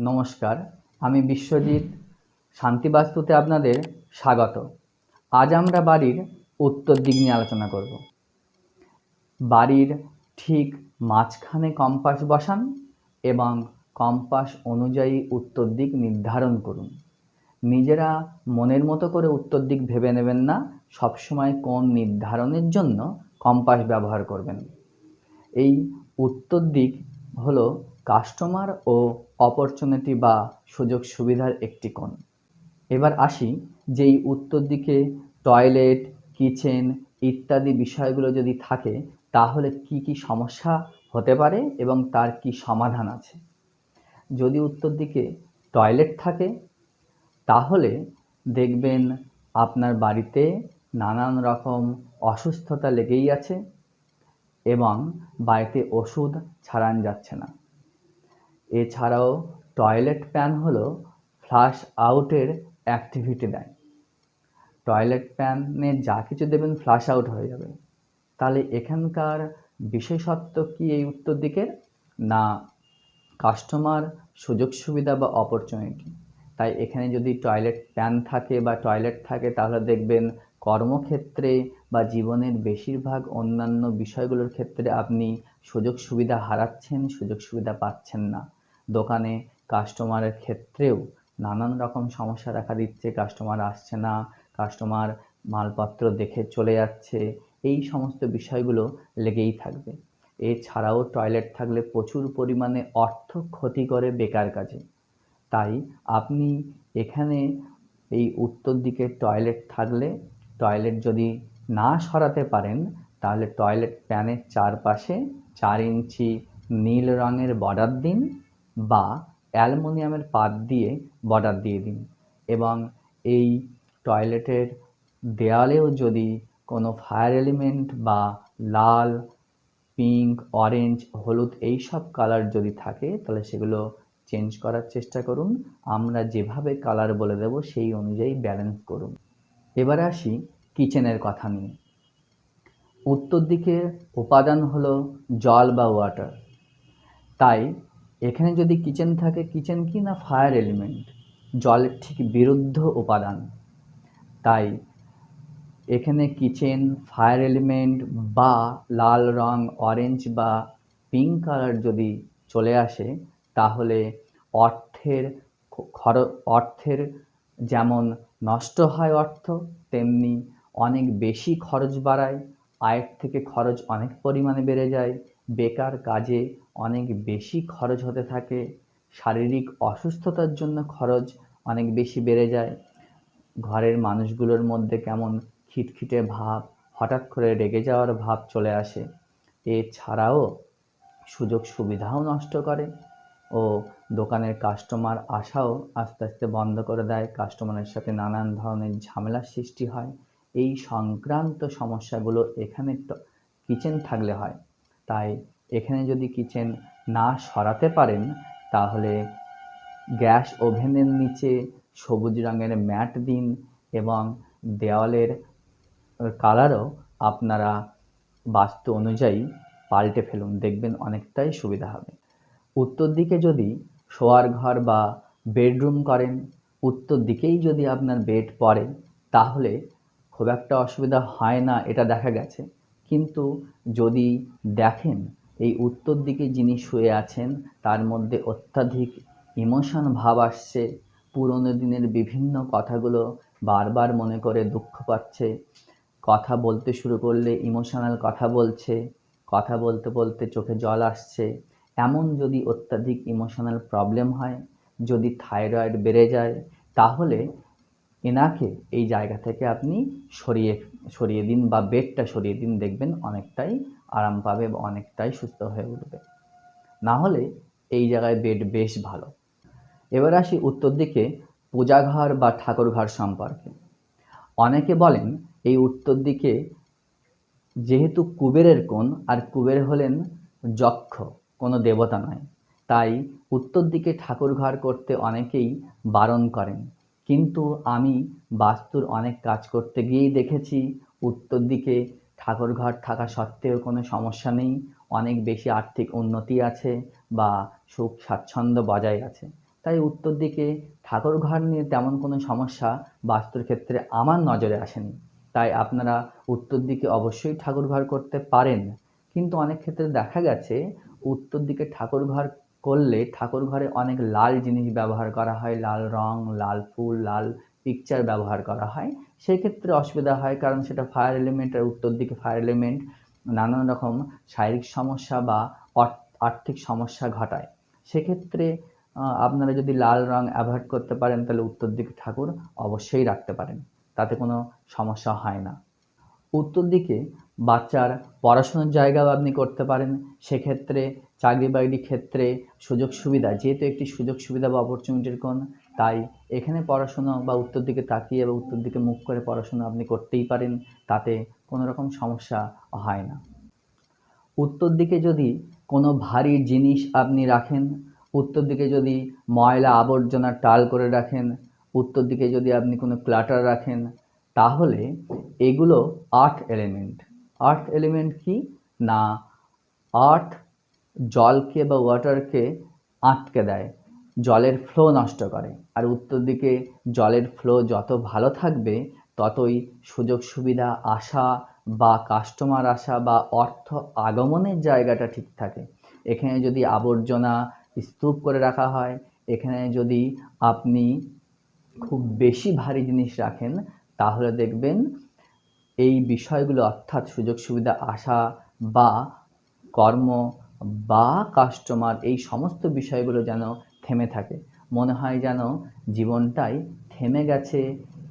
নমস্কার, আমি বিশ্বজিৎ, শান্তিবাস্তুতে আপনাদের স্বাগত। আজ আমরা বাড়ির উত্তর দিক নিয়ে আলোচনা করব। বাড়ির ঠিক মাঝখানে কম্পাস বসান এবং কম্পাস অনুযায়ী উত্তর দিক নির্ধারণ করুন। নিজেরা মনের মতো করে উত্তর দিক ভেবে নেবেন না, সবসময় কোন নির্ধারণের জন্য কম্পাস ব্যবহার করবেন। এই উত্তর দিক হলো কাস্টমার ও অপরচুনিটি বা সুযোগ সুবিধার একটি কোণ। এবার আসি যেই উত্তর দিকে টয়লেট কিচেন ইত্যাদি বিষয়গুলো যদি থাকে, তাহলে কি কি সমস্যা হতে পারে এবং তার কি সমাধান আছে? যদি উত্তর দিকে টয়লেট থাকে, তাহলে দেখবেন আপনার বাড়িতে নানান রকম অসুস্থতা লেগেই আছে এবং বাড়িতে ওষুধ ছাড়ান যাচ্ছে না। এছাড়াও টয়লেট প্যান হলো ফ্লাশ আউটের অ্যাক্টিভিটি দেয়। টয়লেট প্যানে যা কিছু দেবেন ফ্লাশ আউট হয়ে যাবে। তাহলে এখানকার বিশেষত্ব কি এই উত্তর দিকের? না কাস্টমার সুযোগ সুবিধা বা অপরচুনিটি তাই এখানে যদি টয়লেট প্যান থাকে বা টয়লেট থাকে, তাহলে দেখবেন কর্মক্ষেত্রে বা জীবনের বেশিরভাগ অন্যান্য বিষয়গুলোর ক্ষেত্রে আপনি সুযোগ সুবিধা হারাচ্ছেন, সুযোগ সুবিধা পাচ্ছেন না। দোকানে কাস্টমারের ক্ষেত্রেও নানান রকম সমস্যা দেখা দিচ্ছে কাস্টমার আসছে না কাস্টমার মালপত্র দেখে চলে যাচ্ছে, এই সমস্ত বিষয়গুলো লেগেই থাকবে। এছাড়াও টয়লেট থাকলে প্রচুর পরিমাণে অর্থ ক্ষতি করে বেকার কাজে। তাই আপনি এখানে এই উত্তর দিকে টয়লেট থাকলে টয়লেট যদি না সরাতে পারেন, তাহলে টয়লেট প্যানের চারপাশে চার ইঞ্চি নীল রঙের বর্ডার দিন বা অ্যালুমিনিয়ামের পাত দিয়ে বর্ডার দিয়ে দিন এবং এই টয়লেটের দেয়ালেও যদি কোনো ফায়ার এলিমেন্ট বা লাল পিঙ্ক অরেঞ্জ হলুদ এই সব কালার যদি থাকে, তাহলে সেগুলো চেঞ্জ করার চেষ্টা করুন। আমরা যেভাবে কালার বলে দেব, সেই অনুযায়ী ব্যালেন্স করুন। এবারে আসি কিচেনের কথা নিয়ে। উত্তর দিকের উপাদান হলো জল বা ওয়াটার তাই এখানে যদি কিচেন থাকে কিচেন কি না ফায়ার এলিমেন্ট জলের ঠিক বিরুদ্ধ উপাদান। তাই এখানে কিচেন ফায়ার এলিমেন্ট বা লাল রং অরেঞ্জ বা পিঙ্ক কালার যদি চলে আসে, তাহলে অর্থের খর, অর্থের যেমন নষ্ট হয় অর্থ, তেমনি অনেক বেশি খরচ বাড়ায়। আয়ের থেকে খরচ অনেক পরিমাণে বেড়ে যায়। বেকার কাজে অনেক বেশি খরচ হতে থাকে। শারীরিক অসুস্থতার জন্য খরচ অনেক বেশি বেড়ে যায়। ঘরের মানুষগুলোর মধ্যে কেমন খিটখিটে ভাব, হঠাৎ করে রেগে যাওয়ার ভাব চলে আসে। এছাড়াও সুযোগ সুবিধাও নষ্ট করে ও দোকানের কাস্টমার আসাও আস্তে আস্তে বন্ধ করে দেয়। কাস্টমারের সাথে নানান ধরনের ঝামেলার সৃষ্টি হয়। এই সংক্রান্ত সমস্যাগুলো এখানে কিচেন থাকলে হয়। তাই এখানে যদি কিচেন না সরাতে পারেন, তাহলে গ্যাস ওভেনের নিচে সবুজ রঙের ম্যাট দিন এবং দেওয়ালের কালারও আপনারা বাস্তু অনুযায়ী পাল্টে ফেলুন, দেখবেন অনেকটাই সুবিধা হবে। উত্তর দিকে যদি শোয়ার ঘর বা বেডরুম করেন, উত্তর দিকেই যদি আপনার বেড পড়ে, তাহলে খুব একটা অসুবিধা হয় না, এটা দেখা গেছে। কিন্তু যদি দেখেন এই উত্তর দিকে যিনি শুয়ে আছেন, তার মধ্যে অত্যাধিক ইমোশন ভাব আসছে। পুরনো দিনের বিভিন্ন কথাগুলো বারবার মনে করে দুঃখ পাচ্ছে। কথা বলতে শুরু করলে ইমোশনাল কথা বলছে। কথা বলতে বলতে চোখে জল আসছে। এমন যদি অত্যাধিক ইমোশনাল প্রবলেম হয়, যদি থাইরয়েড বেড়ে যায়, তাহলে এনাকে এই জায়গা থেকে আপনি সরিয়ে সরিয়ে দিন বা বেডটা সরিয়ে দিন। দেখবেন অনেকটাই আরাম পাবে বা অনেকটাই সুস্থ হয়ে উঠবে। না হলে এই জায়গায় বেড বেশ ভালো। এবার আসি উত্তর দিকে পূজাঘর বা ঠাকুরঘর সম্পর্কে। অনেকে বলেন এই উত্তর দিকে যেহেতু কুবেরের কোণ আর কুবের হলেন যক্ষ, কোনো দেবতা নয়। তাই উত্তর দিকে ঠাকুর ঘর করতে অনেকেই বারণ করেন। কিন্তু আমি বাস্তুর অনেক কাজ করতে গিয়েই দেখেছি উত্তর দিকে ঠাকুর ঘর থাকা সত্ত্বেও কোনো সমস্যা নেই, অনেক বেশি আর্থিক উন্নতি আছে বা সুখ স্বাচ্ছন্দ্য বজায় আছে। তাই উত্তর দিকে ঠাকুর ঘর নিয়ে তেমন কোনো সমস্যা বাস্তুর ক্ষেত্রে আমার নজরে আসেনি। তাই আপনারা উত্তর দিকে অবশ্যই ঠাকুর ঘর করতে পারেন। কিন্তু অনেক ক্ষেত্রে দেখা গেছে, উত্তর দিকে ঠাকুর ঘর করলে ঠাকুর ঘরে অনেক লাল জিনিস ব্যবহার করা হয়, লাল রং, লাল ফুল, লাল পিকচার ব্যবহার করা হয়। সেই ক্ষেত্রে অসুবিধা হয় কারণ সেটা ফায়ার এলিমেন্ট আর উত্তর দিকে ফায়ার এলিমেন্ট নানান রকম শারীরিক সমস্যা বা আর্থিক সমস্যা ঘটায়। সেক্ষেত্রে আপনারা যদি লাল রং অ্যাভয়েড করতে পারেন, তাহলে উত্তর দিকে ঠাকুর অবশ্যই রাখতে পারেন। তাতে কোনো সমস্যা হয় না। উত্তর দিকে বাচ্চার পড়াশোনার জায়গাও আপনি করতে পারেন। সেক্ষেত্রে চাকরি বাকরি ক্ষেত্রে সুযোগ সুবিধা যেহেতু একটি সুযোগ সুবিধা বা অপরচুনিটির কোণ তাই এখানে পড়াশোনা বা উত্তর দিকে তাকিয়ে বা উত্তর দিকে মুখ করে পড়াশোনা আপনি করতেই পারেন, তাতে কোনো রকম সমস্যা হয় না। উত্তর দিকে যদি কোনো ভারী জিনিস আপনি রাখেন, উত্তর দিকে যদি ময়লা আবর্জনা টাল করে রাখেন, উত্তর দিকে যদি আপনি কোনো ক্লাটার রাখেন, তাহলে এগুলো আর্থ এলিমেন্ট। আর্থ এলিমেন্ট কি? না, আর্থ জলকে বা ওয়াটারকে আটকে দেয়। জলের ফ্লো নষ্ট করে। আর উত্তর দিকে, জলের ফ্লো যত ভালো থাকবে, ততই সুযোগ সুবিধা আসা বা কাস্টমার আসা বা অর্থ আগমনের জায়গাটা ঠিক থাকে। এখানে যদি আবর্জনা স্তূপ করে রাখা হয়, এখানে যদি আপনি খুব বেশি ভারী জিনিস রাখেন, তাহলে দেখবেন এই বিষয়গুলো অর্থাৎ সুযোগ সুবিধা আসা বা কর্ম বা কাস্টমার এই সমস্ত বিষয়গুলো যেন থেমে থাকে। মনে হয় যেন জীবনটাই থেমে গেছে,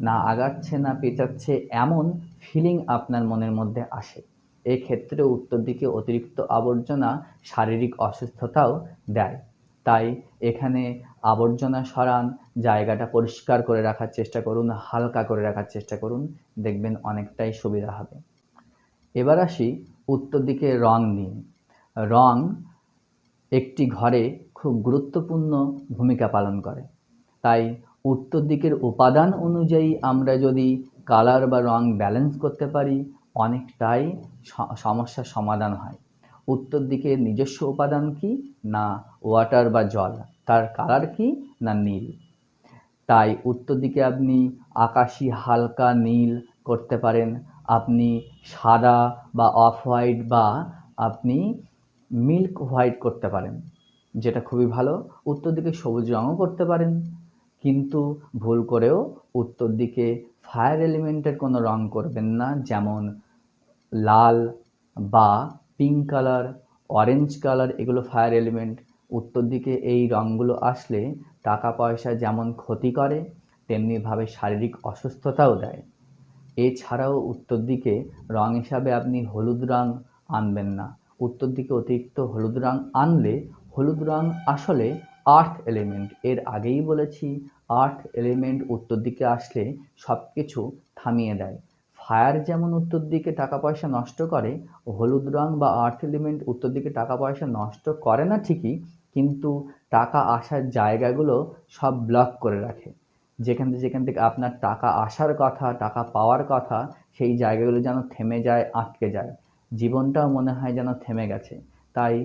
না আগাচ্ছে, না পেঁচাচ্ছে এমন ফিলিং আপনার মনের মধ্যে আসে। এক্ষেত্রে উত্তর দিকে অতিরিক্ত আবর্জনা শারীরিক অসুস্থতাও দেয়। তাই এখানে আবর্জনা সরান, জায়গাটা পরিষ্কার করে রাখার চেষ্টা করুন, হালকা করে রাখার চেষ্টা করুন, দেখবেন অনেকটাই সুবিধা হবে। এবার আসি উত্তর দিকে রং নিয়ে। রং একটি ঘরে খুব গুরুত্বপূর্ণ ভূমিকা পালন করে। তাই উত্তর দিকের উপাদান অনুযায়ী আমরা যদি কালার বা রং ব্যালেন্স করতে পারি, অনেকটাই সমস্যার সমাধান হয়। উত্তর দিকের নিজস্ব উপাদান কি না ওয়াটার বা জল? তার কালার কি না নীল? তাই উত্তর দিকে আপনি আকাশি হালকা নীল করতে পারেন। আপনি সাদা বা অফ হোয়াইট বা আপনি মিল্ক হোয়াইট করতে পারেন, যেটা খুবই ভালো। উত্তর দিকে সবুজ রঙও করতে পারেন, কিন্তু ভুল করেও উত্তর দিকে ফায়ার এলিমেন্টের কোনো রং করবেন না, যেমন লাল বা পিঙ্ক কালার অরেঞ্জ কালার এগুলো ফায়ার এলিমেন্ট উত্তর দিকে এই রঙগুলো আসলে টাকা পয়সা যেমন ক্ষতি করে, তেমনিভাবে শারীরিক অসুস্থতাও দেয়। এছাড়াও উত্তর দিকে রং হিসাবে আপনি হলুদ রং আনবেন না। উত্তর দিকে অতিরিক্ত হলুদ রং আনলে হলুদ রং আসলে আর্থ এলিমেন্ট। এর আগেই বলেছি, আর্থ এলিমেন্ট উত্তর দিকে আসলে সব কিছু থামিয়ে দেয়। ফায়ার যেমন উত্তর দিকে টাকা পয়সা নষ্ট করে, হলুদ রং বা আর্থ এলিমেন্ট উত্তর দিকে টাকা পয়সা নষ্ট করে না ঠিকই, কিন্তু টাকা আসার জায়গাগুলো সব ব্লক করে রাখে। যেখান থেকে যেখান থেকে আপনার টাকা আসার কথা, টাকা পাওয়ার কথা, সেই জায়গাগুলো যেন থেমে যায়, আটকে যায়। জীবনটাও মনে হয় যেন থেমে গেছে। তাই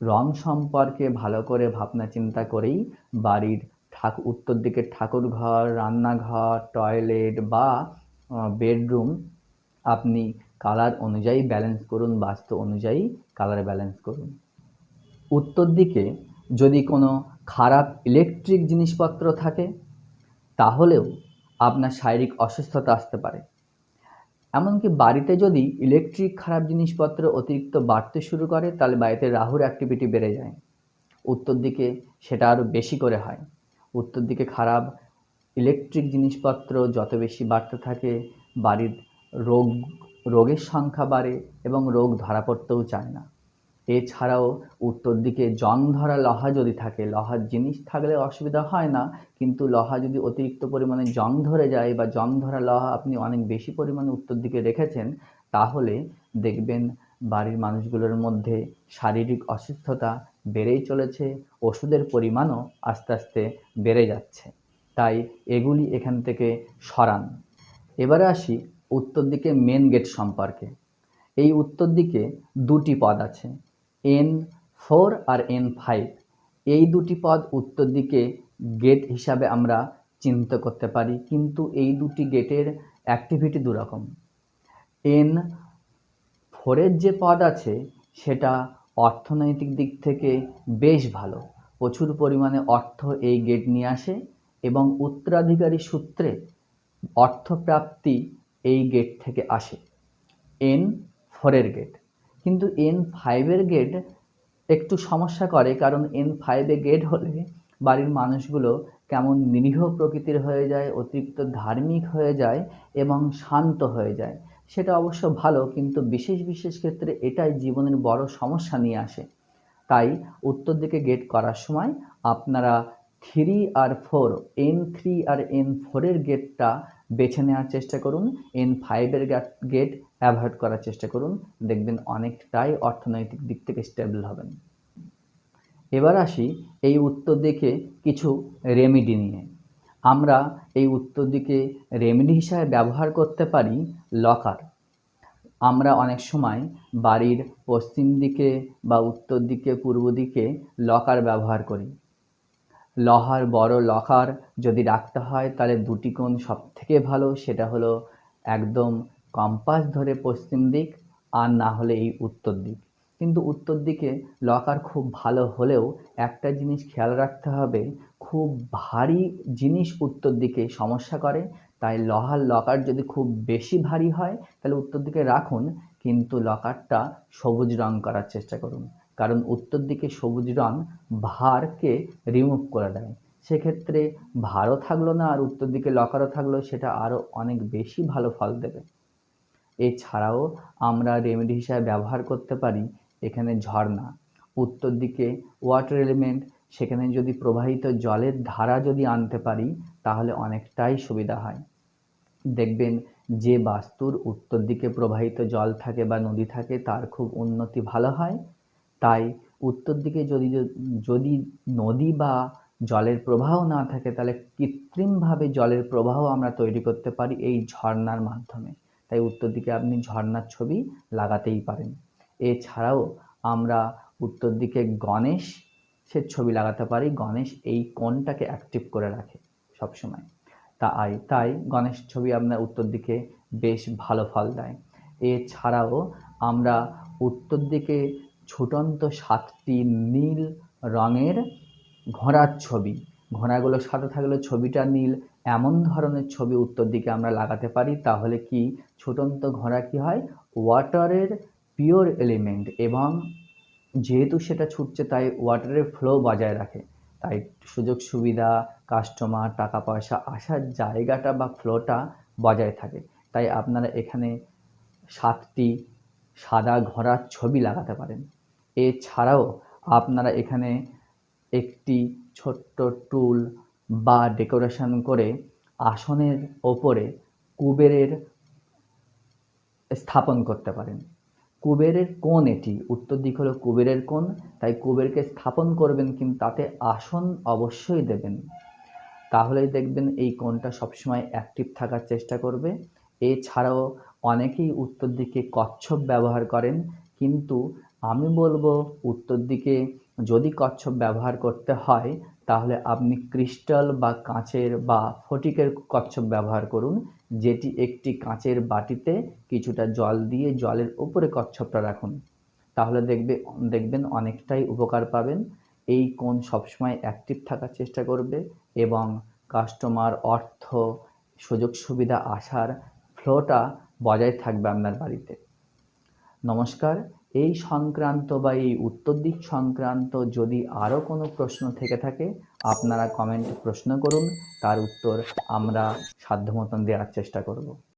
রং সম্পর্কে ভালো করে ভাবনা চিন্তা করেই বাড়ির ঠাকুর উত্তর দিকের ঠাকুর ঘর রান্নাঘর, টয়লেট বা বেডরুম আপনি কালার অনুযায়ী ব্যালেন্স করুন, বাস্তু অনুযায়ী কালার ব্যালেন্স করুন। উত্তর দিকে যদি কোনো খারাপ ইলেকট্রিক জিনিসপত্র থাকে, তাহলেও আপনার শারীরিক অসুস্থতা আসতে পারে। এমনকি বাড়িতে যদি ইলেকট্রিক খারাপ জিনিসপত্র অতিরিক্ত বাড়তে শুরু করে, তাহলে বাড়িতে রাহুর অ্যাক্টিভিটি বেড়ে যায়। উত্তর দিকে সেটা আরও বেশি করে হয়। উত্তর দিকে খারাপ ইলেকট্রিক জিনিসপত্র যত বেশি বাড়তে থাকে, বাড়ির রোগ, রোগের সংখ্যা বাড়ে এবং রোগ ধরা পড়তেও চায় না। এছাড়াও উত্তর দিকে জং ধরা লহা যদি থাকে লোহার জিনিস থাকলে অসুবিধা হয় না, কিন্তু লহা যদি অতিরিক্ত পরিমাণে জং ধরে যায় বা জং ধরা লহা আপনি অনেক বেশি পরিমাণে উত্তর দিকে রেখেছেন, তাহলে দেখবেন বাড়ির মানুষগুলোর মধ্যে শারীরিক অসুস্থতা বেড়েই চলেছে, ওষুধের পরিমাণও আস্তে আস্তে বেড়ে যাচ্ছে। তাই এগুলি এখান থেকে সরান। এবারে আসি উত্তর দিকে মেন গেট সম্পর্কে। এই উত্তর দিকে দুটি পদ আছে। এন ফোর আর এন ফাইভ। এই দুটি পদ উত্তর দিকে গেট হিসাবে আমরা চিন্তা করতে পারি, কিন্তু এই দুটি গেটের অ্যাক্টিভিটি দুরকম। এন ফোরের যে পদ আছে, সেটা অর্থনৈতিক দিক থেকে বেশ ভালো। প্রচুর পরিমাণে অর্থ এই গেট নিয়ে আসে এবং উত্তরাধিকারী সূত্রে অর্থপ্রাপ্তি এই গেট থেকে আসে। এন ফোরের গেট কিন্তু এন ফাইভের গেট একটু সমস্যা করে, কারণ এন ফাইভে গেট হলে বাড়ির মানুষগুলো কেমন নিরীহ প্রকৃতির হয়ে যায়, অতিরিক্ত ধার্মিক হয়ে যায় এবং শান্ত হয়ে যায়। সেটা অবশ্য ভালো, কিন্তু বিশেষ বিশেষ ক্ষেত্রে এটাই জীবনের বড় সমস্যা নিয়ে আসে। তাই উত্তর দিকে গেট করার সময় আপনারা থ্রি আর ফোর এন থ্রি আর এন ফোরের গেটটা বেছে নেওয়ার চেষ্টা করুন। এন ফাইভের গেট অ্যাভয়েড করার চেষ্টা করুন। দেখবেন অনেকটাই অর্থনৈতিক দিক থেকে স্টেবল হবেন। এবার আসি এই উত্তর দিকে কিছু রেমিডি নিয়ে। আমরা এই উত্তর দিকে রেমেডি হিসাবে ব্যবহার করতে পারি লকার আমরা অনেক সময় বাড়ির পশ্চিম দিকে বা উত্তর দিকে, পূর্ব দিকে লকার ব্যবহার করি। লোহার, বড় লকার যদি রাখতে হয়, তাহলে দুটি কোণ সব থেকে ভালো। সেটা হলো একদম কম্পাস ধরে পশ্চিম দিক আর না হলে এই উত্তর দিক। কিন্তু উত্তর দিকে লকার খুব ভালো হলেও একটা জিনিস খেয়াল রাখতে হবে, খুব ভারী জিনিস উত্তর দিকে সমস্যা করে। তাই লহার লকার যদি খুব বেশি ভারী হয়, তাহলে উত্তর দিকে রাখুন, কিন্তু লকারটা সবুজ রং করার চেষ্টা করুন। কারণ উত্তর দিকে সবুজ রং ভারকে রিমুভ করে দেয়। সেক্ষেত্রে ভারও থাকল না আর উত্তর দিকে লকারও থাকল, সেটা আরও অনেক বেশি ভালো ফল দেবে। এছাড়াও আমরা রেমেডি হিসাবে ব্যবহার করতে পারি এখানে ঝর্ণা। উত্তর দিকে ওয়াটার এলিমেন্ট সেখানে যদি প্রবাহিত জলের ধারা যদি আনতে পারি, তাহলে অনেকটাই সুবিধা হয়। দেখবেন যে বাস্তুর উত্তর দিকে প্রবাহিত জল থাকে বা নদী থাকে, তার খুব উন্নতি ভালো হয়। তাই উত্তর দিকে যদি যদি নদী বা জলের প্রবাহ না থাকে, তাহলে কৃত্রিমভাবে জলের প্রবাহ আমরা তৈরি করতে পারি এই ঝর্ণার মাধ্যমে। তাই উত্তর দিকে আপনি ঝর্ণার ছবি লাগাতেই পারেন। এছাড়াও আমরা উত্তর দিকে গণেশের ছবি লাগাতে পারি। গণেশ এই কোণটাকে অ্যাক্টিভ করে রাখে সবসময়। তাই তাই গণেশ ছবি আপনার উত্তর দিকে বেশ ভালো ফল দেয়। এছাড়াও আমরা উত্তর দিকে ছুটন্ত সাতটি নীল রঙের ঘোড়ার ছবি। ঘোড়াগুলো সাথে থাকলে ছবিটা নীল। এমন ধরনের ছবি উত্তর দিকে আমরা লাগাতে পারি, তাহলে কি? ছুটন্ত ঘোড়া কি হয়? ওয়াটারের পিওর এলিমেন্ট এবং যেহেতু সেটা ছুটছে, তাই ওয়াটারের ফ্লো বজায় রাখে। তাই সুযোগ সুবিধা, কাস্টমার, টাকা পয়সা আসার জায়গাটা বা ফ্লোটা বজায় থাকে। তাই আপনারা এখানে সাতটি সাদা ঘোড়ার ছবি লাগাতে পারেন। এছাড়াও আপনারা এখানে একটি ছোট্ট টুল বা ডেকোরেশন করে আসনের ওপরে কুবেরের স্থাপন করতে পারেন। কুবেরের কোণ এটি, উত্তর দিক হলো কুবেরের কোণ, তাই কুবেরকে স্থাপন করবেন কিন্তু তাতে আসন অবশ্যই দেবেন। তাহলেই দেখবেন এই কোণটা সবসময় অ্যাক্টিভ থাকার চেষ্টা করবে। এছাড়াও অনেকেই উত্তর দিকে কচ্ছপ ব্যবহার করেন, কিন্তু আমি বলব, উত্তর দিকে যদি কচ্ছপ ব্যবহার করতে হয়, তাহলে আপনি ক্রিস্টাল বা কাঁচের বা ফটিকের কচ্ছপ ব্যবহার করুন, যেটি একটি কাঁচের বাটিতে কিছুটা জল দিয়ে জলের উপরে কচ্ছপটা রাখুন। তাহলে দেখবে, দেখবেন অনেকটাই উপকার পাবেন। এই কোণ সবসময় অ্যাক্টিভ থাকার চেষ্টা করবে এবং কাস্টমার অর্থ, সুযোগ সুবিধা আসার ফ্লোটা বজায় থাকবে আপনার বাড়িতে। নমস্কার। এই সংক্রান্ত বা এই উত্তর দিক সংক্রান্ত যদি আরও কোনো প্রশ্ন থেকে থাকে, আপনারা কমেন্টে প্রশ্ন করুন। তার উত্তর আমরা সাধ্যমতন দেওয়ার চেষ্টা করব।